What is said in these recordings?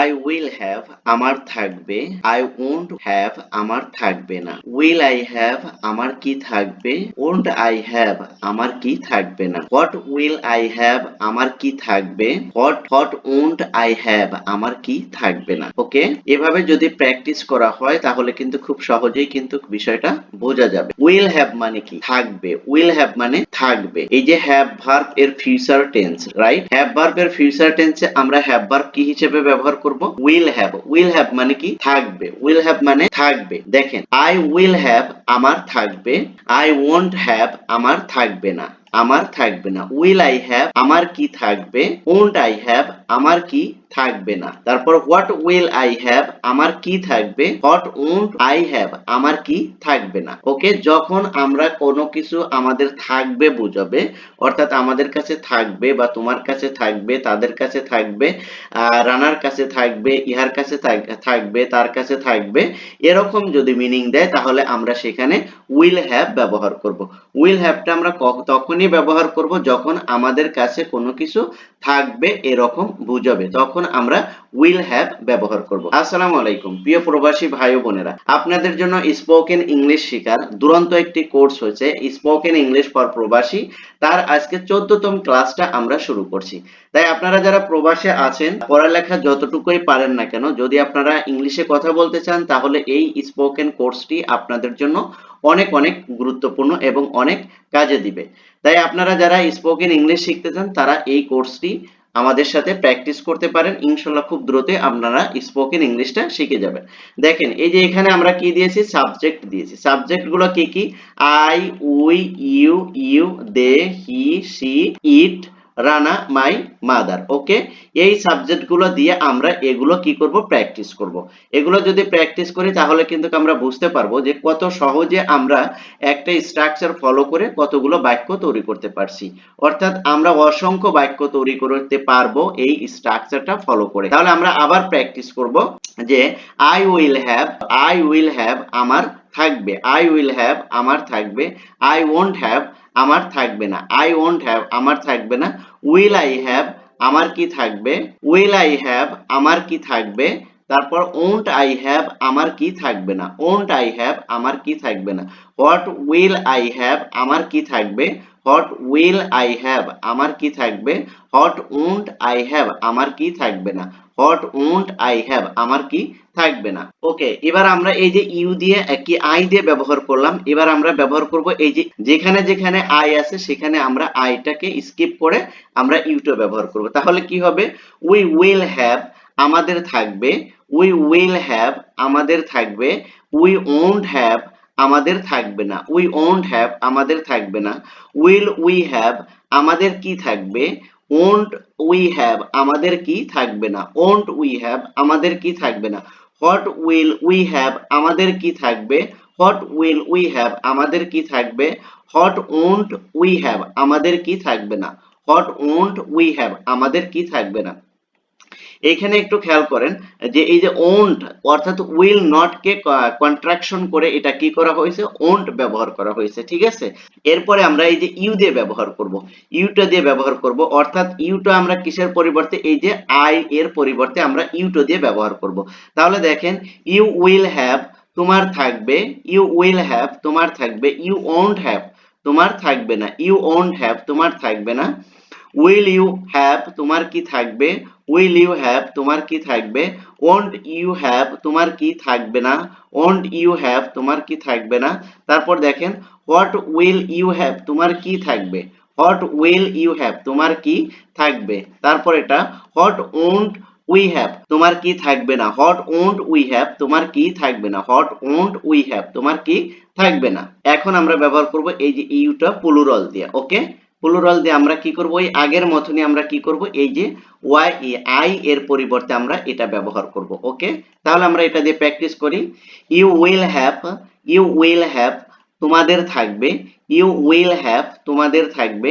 I will have আমার থাকবে। I won't have আমার থাকবে না। উইল আই হ্যাভ আমার কি থাকবে? ওন্ট আই হ্যাভ আমার কি থাকবে না? হোয়াট উইল আই হ্যাভ আমার কি থাকবে? What what won't I have আমার কি থাকবে না? ওকে এভাবে যদি প্র্যাকটিস করা হয়, তাহলে কিন্তু খুব সহজেই কিন্তু বিষয়টা বোঝা যাবে। উইল হ্যাভ মানে কি? থাকবে। উইল হ্যাভ মানে থাকবে। এই যে হ্যাভ ভার্ব এর future tense right have verb এর ফিউচার টেন্সে আমরা হ্যাভ ভার্ব কি হিসেবে ব্যবহার করব? উইল হ্যাভ উইল হ্যাভ মানে কি? থাকবে। উইল হ্যাভ মানে থাকবে। দেখেন আই উইল হ্যাভ আমার থাকবে আই ওয়ন্ট হ্যাভ আমার থাকবে না। আমার থাকবে না। উইল আই হ্যাভ আমার কি থাকবে? ওন্ট আই হ্যাভ আমার কি থাকবে না? তারপর হোয়াট উইল আই হ্যাভ আমার কি থাকবে? হোয়াট ওন্ট আই হ্যাভ আমার কি থাকবে না? ওকে, যখন আমরা কোনো কিছু আমাদের থাকবে বুঝাবে, অর্থাৎ আমাদের কাছে থাকবে বা তোমার কাছে থাকবে, তাদের কাছে থাকবে রানার কাছে থাকবে, ইহার কাছে থাকবে, তার কাছে থাকবে, এরকম যদি মিনিং দেয়, তাহলে আমরা সেখানে উইল হ্যাভ ব্যবহার করব। উইল হ্যাভটা আমরা তখনই ব্যবহার করব যখন আমাদের কাছে কোনো কিছু থাকবে এরকম বুঝাবে, তখন আমরা উইল হ্যাভ ব্যবহার করব। আসসালামু আলাইকুম, প্রিয় প্রবাসী ভাই বোনেরা। আপনাদের জন্য স্পোকেন ইংলিশ শেখার দুরন্ত একটি কোর্স হয়েছে স্পোকেন ইংলিশ ফর প্রবাসী। তার আজকে চোদ্দতম ক্লাসটা আমরা শুরু করছি। তাই আপনারা যারা প্রবাসে আছেন, পড়ালেখা যতটুকুই পারেন না কেন, যদি আপনারা ইংলিশে কথা বলতে চান, তাহলে এই স্পোকেন কোর্সটি আপনাদের জন্য অনেক অনেক গুরুত্বপূর্ণ এবং অনেক কাজে দিবে। তাই আপনারা যারা স্পোকেন ইংলিশ শিখতে চান, তারা এই কোর্সটি আমাদের সাথে প্র্যাকটিস করতে পারেন। ইনশাল্লাহ খুব দ্রুতই আপনারা স্পোকেন ইংলিশটা শিখে যাবেন। দেখেন, এই যে এখানে আমরা কি দিয়েছি? সাবজেক্ট দিয়েছি। সাবজেক্টগুলো কি কি? I we you you they he she it Rana, my, mother, okay? এই সাবজেক্টগুলো দিয়ে আমরা এগুলো কি করব? প্র্যাকটিস করব। এগুলো যদি প্র্যাকটিস করি, তাহলে কিন্তু আমরা বুঝতে পারব যে কত সহজে আমরা একটা স্ট্রাকচার ফলো করে কতগুলো বাক্য তৈরি করতে পারছি। অর্থাৎ আমরা অসংখ্য বাক্য তৈরি করতে পারব এই স্ট্রাকচারটা ফলো করে। তাহলে আমরা আবার প্র্যাকটিস করব যে I will have I will have আমার থাকবে আই উইল হ্যাভ আমার থাকবে আই ওন্ট হ্যাভ আমার থাকবে না আই ওন্ট হ্যাভ আমার থাকবে না উইল আই হ্যাভ আমার কি থাকবে উইল আই হ্যাভ আমার কি থাকবে তারপর ওন্ট আই হ্যাভ আমার কি থাকবে না ওন্ট আই হ্যাভ আমার কি থাকবে না হোয়াট উইল আই হ্যাভ আমার কি থাকবে হোয়াট উইল আই হ্যাভ আমার কি থাকবে হোয়াট ওন্ট আই হ্যাভ আমার কি থাকবে না হোয়াট ওন্ট আই হ্যাভ আমার কি থাকবে না? ওকে এবার আমরা এই যে ইউ দিয়ে, কি আই দিয়ে ব্যবহার করলাম, এবার আমরা ব্যবহার করব এই যে যেখানে যেখানে আই আছে, সেখানে আমরা আইটাকে স্কিপ করে আমরা ইউটা ব্যবহার করব। তাহলে কি হবে? উই উইল হ্যাভ আমাদের থাকবে উই উইল হ্যাভ আমাদের থাকবে উই ওন্ট হ্যাভ আমাদের থাকবে না উই ওন্ট হ্যাভ আমাদের থাকবে না উইল উই হ্যাভ আমাদের কি থাকবে? ওন্ট উই হ্যাভ আমাদের কি থাকবে না? ওন্ট উই হ্যাভ আমাদের কি থাকবে না? হোয়াট উইল উই হ্যাভ আমাদের কি থাকবে? হোয়াট উইল উই হ্যাভ আমাদের কি থাকবে? হোয়াট ওন্ট উই হ্যাভ আমাদের কি থাকবে না? হোয়াট ওন্ট উই হ্যাভ আমাদের কি থাকবে না? এখানে একটু খেয়াল করেন যে এই যে ওন্ট অর্থাৎ উইল নট কে কন্ট্রাকশন করে এটা কি করা হয়েছে? ওন্ট ব্যবহার করা হয়েছে, ঠিক আছে? এরপরে আমরা এই যে ইউ দিয়ে ব্যবহার করব। ইউটা দিয়ে ব্যবহার করব, অর্থাৎ ইউটা আমরা কিসের পরিবর্তে? এই যে আই এর পরিবর্তে আমরা ইউটো দিয়ে ব্যবহার করব। তাহলে দেখেন ইউ উইল হ্যাভ তোমার থাকবে ইউ উইল হ্যাভ তোমার থাকবে ইউ ওন্ট হ্যাভ তোমার থাকবে না ইউ ওন্ট হ্যাভ তোমার থাকবে না। উইল ইউ হ্যাভ তোমার কি থাকবে? উইল ইউ হ্যাভ তোমার কি থাকবে? ওন্ট ইউ হ্যাভ তোমার কি থাকবে না? ওন্ট ইউ হ্যাভ তোমার কি থাকবে না? তারপর দেখেন হোয়াট উইল ইউ হ্যাভ তোমার কি থাকবে? হোয়াট উইল ইউ হ্যাভ তোমার কি থাকবে? তারপর এটা হোয়াট ওন্ট উই হ্যাভ তোমার কি থাকবে না? হোয়াট ওন্ট উই হ্যাভ তোমার কি থাকবে না? হোয়াট ওন্ট উই হ্যাভ তোমার কি থাকবে না? এখন আমরা ব্যবহার করব এই যে ইউটা প্লুরাল দিয়ে ওকে প্লুরাল দিয়ে আমরা কি করব? ওই আগের মতনই আমরা কি করব? এই যে ওয়াই আই এর পরিবর্তে আমরা এটা ব্যবহার করব ওকে তাহলে আমরা এটা দিয়ে প্র্যাকটিস করি। You will have you will have তোমাদের থাকবে। ইউ উইল হ্যাভ তোমাদের থাকবে।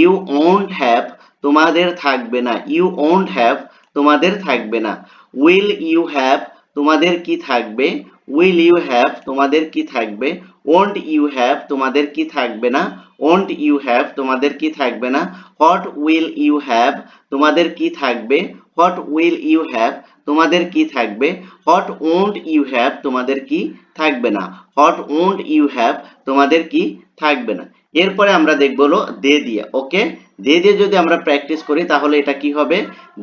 ইউ ওন্ট হ্যাভ তোমাদের থাকবে না। ইউ ওন্ট হ্যাভ তোমাদের থাকবে না। উইল ইউ হ্যাভ তোমাদের কি থাকবে? উইল ইউ হ্যাভ তোমাদের কি থাকবে? ওন্ট ইউ হ্যাভ তোমাদের কি থাকবে না? ওন্ট ইউ হ্যাভ তোমাদের কি থাকবে না? হোয়াট উইল ইউ হ্যাভ তোমাদের কি থাকবে? হোয়াট উইল ইউ হ্যাভ তোমাদের কি থাকবে? হোয়াট ওন্ট ইউ হ্যাভ তোমাদের কি থাকবে না? হোয়াট ওন্ট ইউ হ্যাভ তোমাদের কি থাকবে না? এরপরে আমরা দেখব হলো দে দিয়ে, ওকে? দে দিয়ে যদি আমরা প্র্যাকটিস করি তাহলে এটা কি হবে?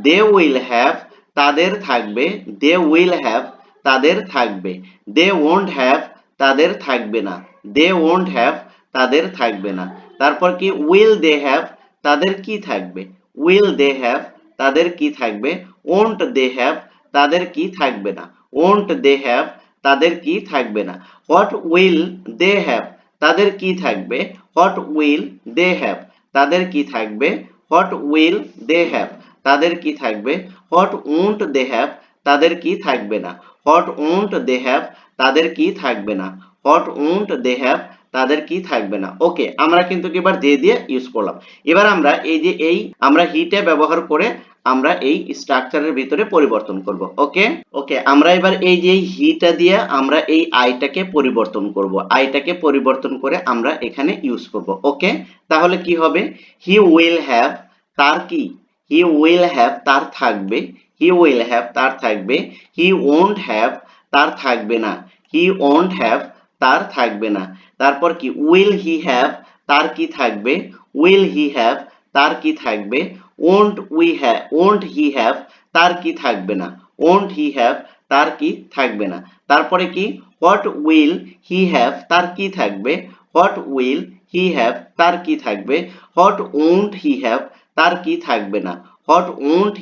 দে উইল হ্যাভ তাদের থাকবে, দে উইল হ্যাভ তাদের থাকবে। দে ওন্ট হ্যাভ তাদের থাকবে না। দে ওন্ট হ্যাভ তাদের থাকবে না। তারপর কি উইল দে হ্যাভ তাদের কি থাকবে? উইল দে হ্যাভ তাদের কি থাকবে? ওন্ট দে হ্যাভ তাদের কি থাকবে না? ওন্ট দে হ্যাভ তাদের কি থাকবে না? হোয়াট উইল দে হ্যাভ তাদের কি থাকবে? হোয়াট উইল দে হ্যাভ তাদের কি থাকবে? হোয়াট উইল দে হ্যাভ তাদের কি থাকবে? হোয়াট ওন্ট দে হ্যাভ তাদের কি থাকবে না? হোয়াট ওন্ট দে হ্যাভ তাদের কি থাকবে না? হোয়াট ওন্ট দে হ্যাভ তাদের কি থাকবে না? ওকে আমরা কিন্তু এবার দে দিয়ে ইউজ করলাম। এবার আমরা এই যে এই, আমরা হিটে ব্যবহার করে আমরা এই স্ট্রাকচারের ভিতরে পরিবর্তন করব। ওকে ওকে আমরা এবার এই যে হিটা দিয়ে আমরা এই আইটাকে পরিবর্তন করব। আইটাকে পরিবর্তন করে আমরা এখানে ইউজ করব। ওকে তাহলে কি হবে? হি উইল হ্যাভ তার কি? হি উইল হ্যাভ তার থাকবে। হি উইল হ্যাভ তার থাকবে হি ওন্ট হ্যাভ তার থাকবে না হি ওন্ট হ্যাভ তার থাকবে না তারপর কি উইল হি হ্যাভ তার কি থাকবে উইল হি হ্যাভ তার কি থাকবে won't we have won't he have তার কি থাকবে না ওন্ট হি হ্যাভ তার কি থাকবে না তারপরে কি হোয়াট উইল হি হ্যাভ তার কি থাকবে হোয়াট উইল হি হ্যাভ তার কি থাকবে হোয়াট ওন্ট হি হ্যাভ তার কি থাকবে না হোয়াট ওন্ট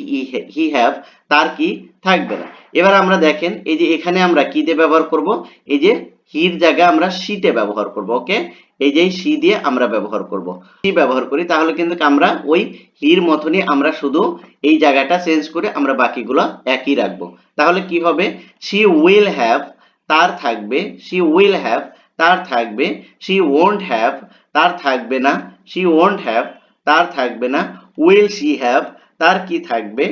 হি হ্যাভ তার কি থাকবে না। এবার আমরা দেখেন, এই যে এখানে আমরা কি দিয়ে ব্যবহার করব? এই যে হির জায়গায় আমরা শীতে ব্যবহার করব ওকে এই যে সি দিয়ে আমরা ব্যবহার করব। সি ব্যবহার করি, তাহলে কিন্তু আমরা ওই হির মতনই আমরা শুধু এই জায়গাটা চেঞ্জ করে আমরা বাকিগুলো একই রাখব। তাহলে কি হবে? শি উইল হ্যাভ তার থাকবে শি উইল হ্যাভ তার থাকবে শি ওন্ট হ্যাভ তার থাকবে না শি ওন্ট হ্যাভ তার থাকবে না উইল শি হ্যাভ তার কি থাকবে?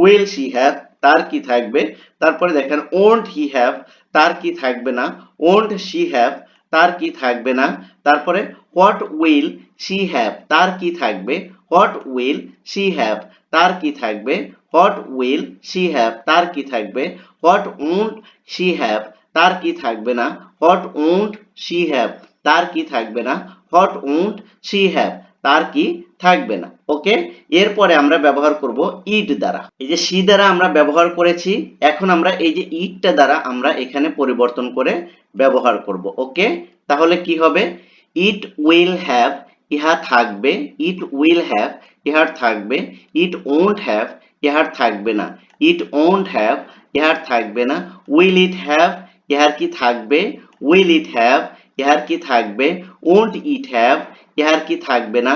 উইল শি হ্যাভ তার কি থাকবে? তারপরে দেখেন ওন্ট হি হ্যাভ তার কি থাকবে না? ওন্ট শি হ্যাভ তার কি থাকবে না? তারপরে হোয়াট উইল শি হ্যাভ তার কি থাকবে? হোয়াট উইল শি হ্যাভ তার কি থাকবে? হোয়াট উইল শি হ্যাভ তার কি থাকবে? হোয়াট ওন্ট শি হ্যাভ তার কি থাকবে না? হোয়াট ওন্ট শি হ্যাভ তার কি থাকবে না? হোয়াট ওন্ট শি হ্যাভ তার কি থাকবে না। ওকে? এরপরে আমরা ব্যবহার করব ইট দ্বারা। এই যে সি দ্বারা আমরা ব্যবহার করেছি, এখন আমরা এই যে ইটটা দ্বারা আমরা এখানে পরিবর্তন করে ব্যবহার করব। ওকে? তাহলে কি হবে? ইট উইল হ্যাভ, ইহা থাকবে। ইট উইল হ্যাভ, ইহার থাকবে। ইট ওন্ট হ্যাভ, ইহার থাকবে না। ইট ওন্ট হ্যাভ, ইহার থাকবে না। উইল ইট হ্যাভ, ইহার কি থাকবে? উইল ইট হ্যাভ ইহার কি থাকবে? ওন্ট ইট হ্যাভ ইহার কি থাকবে না?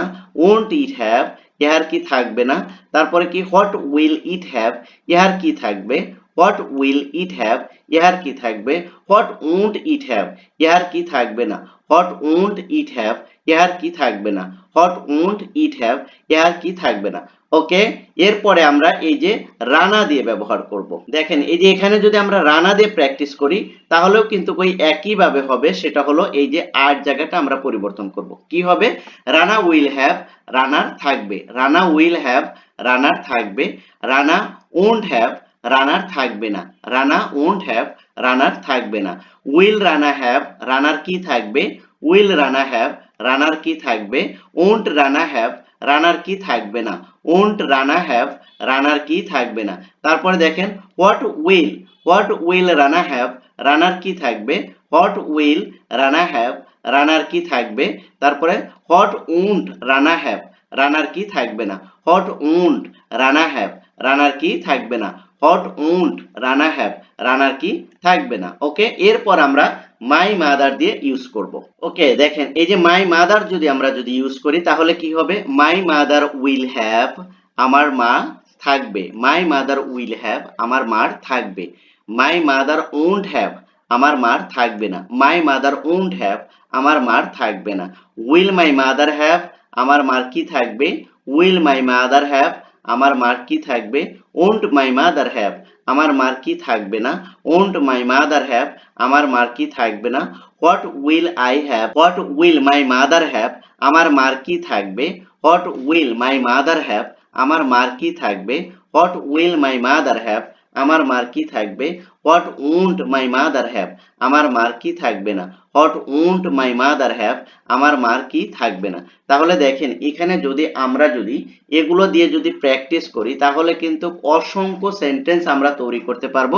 ওন্ট ইট হ্যাভ ইহার কি থাকবে না? তারপরে কি? হোয়াট উইল ইট হ্যাভ ইহার কি থাকবে? হোয়াট উইল ইট হ্যাভ ইহার কি থাকবে? হোয়াট ওন্ট ইট হ্যাভ ইহার কি থাকবে না? হোয়াট ওন্ট ইট হ্যাভ ইহার কি থাকবে না? হোয়াট ওন্ট ইট হ্যাভ ইহার কি থাকবে না? ওকে এরপরে আমরা এই যে রানা দিয়ে ব্যবহার করব। দেখেন, এই যে এখানে যদি আমরা রানা দিয়ে প্র্যাকটিস করি, তাহলেও কিন্তু ওই একই ভাবে হবে, সেটা হলো এই যে আর জায়গাটা আমরা পরিবর্তন করব। কি হবে? রানা উইল হ্যাভ রানার থাকবে। রানা উইল হ্যাভ রানার থাকবে। রানা ওন্ট হ্যাভ রানার থাকবে না। রানা ওন্ট হ্যাভ রানার থাকবে না। উইল রানা হ্যাভ রানার কি থাকবে? উইল রানা হ্যাভ রানার কি থাকবে? ওন্ট রানা হ্যাভ রানার কি থাকবে না? ওন্ট রানা হ্যাভ রানার কি থাকবে না? তারপরে দেখেন what will what will Rana have রানার কি থাকবে? হোয়াট উইল রানা হ্যাভ রানার কি থাকবে? তারপরে হোয়াট উন্ট রানা হ্যাভ রানার কি থাকবে না? হোয়াট উন্ট রানা হ্যাভ রানার কি থাকবে না? হোয়াট উন্ট রানা হ্যাভ রানার কি? থাকবে না। ওকে এরপর আমরা মাই মাদার দিয়ে ইউজ করব। ওকে দেখেন, এই যে মাই মাদার যদি আমরা যদি ইউজ করি, তাহলে কি হবে? মাই মাদার উইল হ্যাভ আমার মা থাকবে। মাই মাদার উইল হ্যাভ আমার মার থাকবে। মাই মাদার ওন্ট হ্যাভ আমার মার থাকবে না। মাই মাদার ওন্ট হ্যাভ আমার মার থাকবে না। উইল মাই মাদার হ্যাভ আমার মার কি থাকবে? উইল মাই মাদার হ্যাভ আমার মার কি থাকবে? Won't my mother have. আমার মার কি থাকবে না? Won't my mother have. আমার মার কি থাকবে না? What will I have? What will my mother have? আমার মার কি থাকবে? What will my mother have? আমার মার কি থাকবে? What will my mother have? আমার মার কি থাকবে? What won't my mother have আমার মার কি থাকবে না? What won't my mother have আমার মার কি থাকবে না? তাহলে দেখেন, এখানে যদি আমরা যদি এগুলো দিয়ে যদি প্র্যাকটিস করি, তাহলে কিন্তু অসংখ্য সেন্টেন্স আমরা তৈরি করতে পারব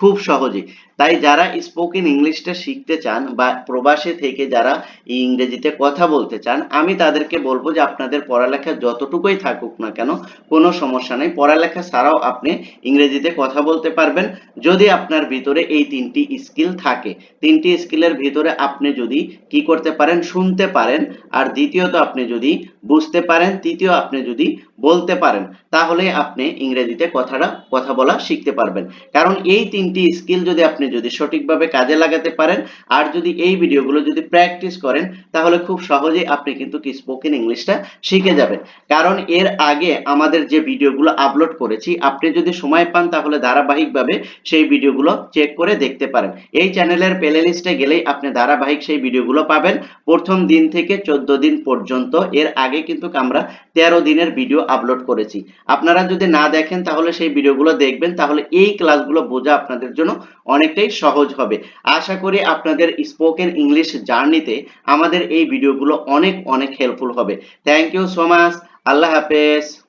খুব সহজে। তাই যারা স্পোকেন ইংলিশটা শিখতে চান বা প্রবাসে থেকে যারা ইংরেজিতে কথা বলতে চান, আমি তাদেরকে বলব যে আপনাদের পড়ালেখা যতটুকুই থাকুক না কেন, কোনো সমস্যা নেই। পড়ালেখা ছাড়াও আপনি ইংরেজিতে কথা বলতে পারবেন। যদি আপনার ভিতরে এই তিনটি স্কিল থাকে। তিনটি স্কিলের ভিতরে আপনি যদি কি করতে পারেন, শুনতে পারেন, আর দ্বিতীয়ত আপনি যদি বুঝতে পারেন, তৃতীয় আপনি যদি বলতে পারেন, তাহলে আপনি ইংরেজিতে কথাটা, কথা বলা শিখতে পারবেন। কারণ এই তিনটি স্কিল যদি আপনি যদি সঠিকভাবে কাজে লাগাতে পারেন, আর যদি এই ভিডিওগুলো যদি প্র্যাকটিস করেন, তাহলে খুব সহজেই আপনি কিন্তু কি স্পোকেন ইংলিশটা শিখে যাবেন। কারণ এর আগে আমাদের যে ভিডিওগুলো আপলোড করেছি, আপনি যদি সময় পান, তাহলে ধারাবাহিকভাবে সেই ভিডিওগুলো চেক করে দেখতে পারেন। এই চ্যানেলের প্লে লিস্টে গেলেই আপনি ধারাবাহিক সেই ভিডিওগুলো পাবেন। প্রথম দিন থেকে চোদ্দ দিন পর্যন্ত, এর আগে কিন্তু আমরা তেরো দিনের ভিডিও আপলোড করেছি। আপনারা যদি না দেখেন, তাহলে সেই ভিডিওগুলো দেখবেন। তাহলে এই ক্লাসগুলো বোঝা আপনাদের জন্য অনেকটাই সহজ হবে। আশা করি আপনাদের স্পোকেন ইংলিশ জার্নিতে আমাদের এই ভিডিওগুলো অনেক অনেক হেল্পফুল হবে। থ্যাংক ইউ সো মাচ আল্লাহ হাফেজ।